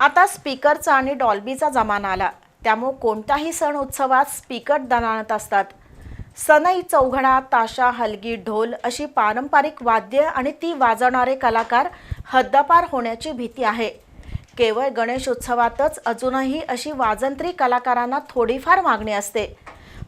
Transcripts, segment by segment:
आता स्पीकरचा आणि डॉल्बीचा जमाना आला. त्यामुळे कोणत्याही सण उत्सवात स्पीकर दणाणत असतात. सनई चौघडा ताशा हलगी ढोल अशी पारंपरिक वाद्य आणि ती वाजवणारे कलाकार हद्दपार होण्याची भीती आहे. केवळ गणेश उत्सवातच अजूनही अशी वाजंत्री कलाकारांना थोडीफार मागणी असते.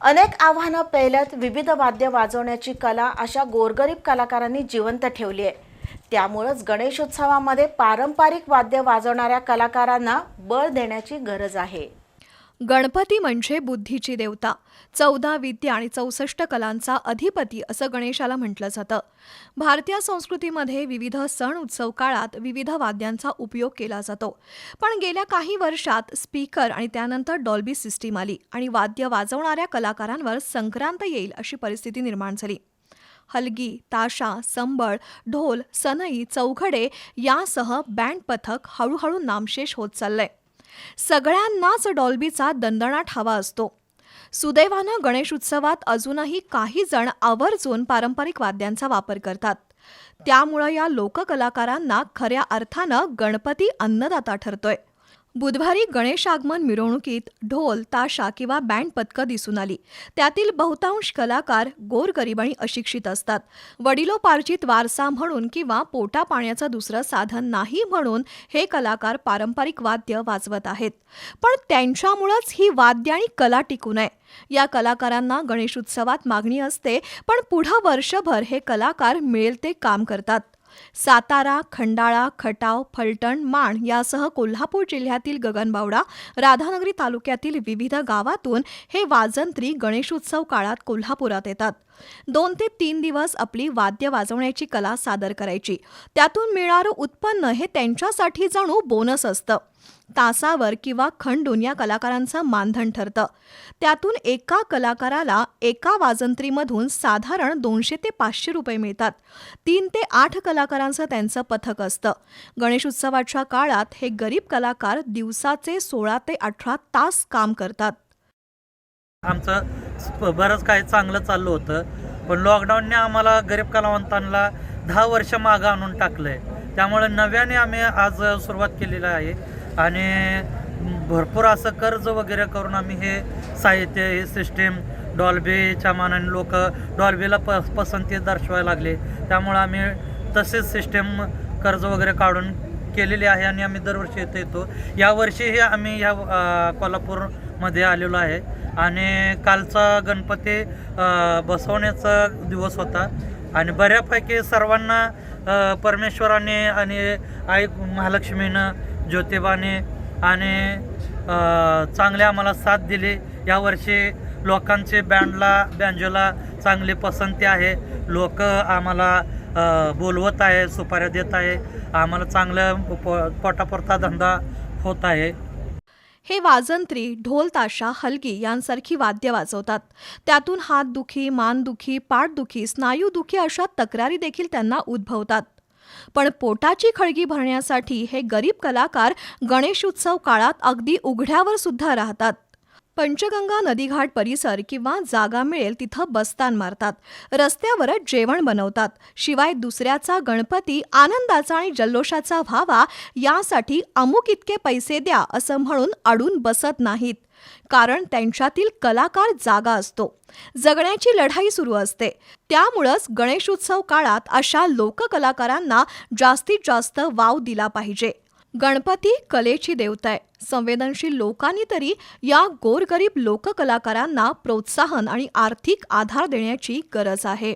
अनेक आव्हानं पेलत विविध वाद्य वाजवण्याची कला अशा गोरगरीब कलाकारांनी जिवंत ठेवली आहे. त्यामुळंच गणेशोत्सवामध्ये पारंपरिक वाद्य वाजवणाऱ्या कलाकारांना बळ देण्याची गरज आहे. गणपती म्हणजे बुद्धीची देवता. चौदा विद्या आणि चौसष्ट कलांचा अधिपती असं गणेशाला म्हटलं जातं. भारतीय संस्कृतीमध्ये विविध सण उत्सव काळात विविध वाद्यांचा उपयोग केला जातो. पण गेल्या काही वर्षात स्पीकर आणि त्यानंतर डॉल्बी सिस्टीम आली आणि वाद्य वाजवणाऱ्या कलाकारांवर संक्रांत येईल अशी परिस्थिती निर्माण झाली. हलगी ताशा संबळ ढोल सनई चौघडे यासह बँड पथक हळूहळू नामशेष होत चाललंय. सगळ्यांनाच डॉल्बीचा दणदणाट हवा असतो. सुदैवानं गणेश उत्सवात अजूनही काही जण आवर्जून पारंपरिक वाद्यांचा वापर करतात. त्यामुळं या लोककलाकारांना खऱ्या अर्थानं गणपती अन्नदाता ठरतोय. बुधवारी गणेश आगमन मिरवणुकीत ढोल ताशा किंवा बँड पथकं दिसून आली. त्यातील बहुतांश कलाकार गोरगरीब आणि अशिक्षित असतात. वडिलोपार्जित वारसा म्हणून किंवा पोटा पाण्याचं दुसरं साधन नाही म्हणून हे कलाकार पारंपरिक वाद्य वाजवत आहेत. पण त्यांच्यामुळंच ही वाद्य आणि कला टिकू नये या कलाकारांना गणेशोत्सवात मागणी असते पण पुढं वर्षभर हे कलाकार मिळेल ते काम करतात. सातारा खंडाळा खटाव फलटण माण यासह कोल्हापूर जिल्ह्यातील गगनबावडा राधानगरी तालुक्यातील विविध गावातून हे वाजंत्री गणेशोत्सव काळात कोल्हापुरात येतात. दोन ते तीन दिवस आपली वाद्य वाजवण्याची कला सादर करायची. त्यातून मिळणारं उत्पन्न हे त्यांच्यासाठी जणू बोनस असतं. तासावर किंवा खंडून या कलाकारांचं मानधन ठरतं. त्यातून एका कलाकाराला एका वाजंत्रीमधून साधारण दोनशे ते पाचशे रुपये मिळतात. तीन ते आठ कलाकारांचं त्यांचं पथक असतं. गणेश उत्सवाच्या काळात हे गरीब कलाकार दिवसाचे सोळा ते अठरा तास काम करतात. आमचं बरंच काही चांगलं चाललं होतं. पण लॉकडाऊनने आम्हाला गरीब कलावंतांना दहा वर्ष मागं आणून टाकलं आहे त्यामुळे नव्याने आम्ही आज सुरुवात केलेली आहे. आणि भरपूर असं कर्ज वगैरे करून आम्ही हे साहित्य हे सिस्टीम डॉल्बीच्या मानाने लोक डॉल्बीला प पसंती दर्शवायला लागले. त्यामुळं आम्ही तसेच सिस्टीम कर्ज वगैरे काढून केलेली आहे आणि आम्ही दरवर्षी येथे येतो. यावर्षीही आम्ही ह्या कोल्हापूरमध्ये आलेलो आहे. आणि कालचा गणपती बसवण्याचा दिवस होता. आणि बऱ्यापैकी सर्वांना परमेश्वराने आणि आई महालक्ष्मीनं ज्योतिबाने आणि चांगले आम्हाला साथ दिली. यावर्षी लोकांचे बँडला बँजोला चांगली पसंती आहे. लोक आम्हाला बोलवत आहे सुपाऱ्या देत आहे. आम्हाला चांगलं प- पोटापुरता धंदा होत आहे. हे वाजंत्री ढोल ताशा हलगी यांसारखी वाद्य वाजवतात. त्यातून हातदुखी मानदुखी पाठदुखी स्नायूदुखी अशा तक्रारी देखील त्यांना उद्भवतात. पण पोटाची खळगी भरण्यासाठी हे गरीब कलाकार गणेशोत्सव काळात अगदी उघड्यावर सुद्धा राहतात. पंचगंगा नदीघाट परिसर किंवा जागा मिळेल तिथं बस्तान मारतात. रस्त्यावरच जेवण बनवतात. शिवाय दुसऱ्याचा गणपती आनंदाचा आणि जल्लोषाचा व्हावा यासाठी अमुक इतके पैसे द्या असं म्हणून अडून बसत नाहीत. कारण त्यांच्यातील कलाकार जागा असतो. जगण्याची लढाई सुरू असते. त्यामुळंच गणेशोत्सव काळात अशा लोककलाकारांना जास्तीत जास्त वाव दिला पाहिजे. गणपती कलेची देवता आहे संवेदनशील लोकांनी तरी या गोरगरीब लोककलाकारांना प्रोत्साहन आणि आर्थिक आधार देण्याची गरज आहे.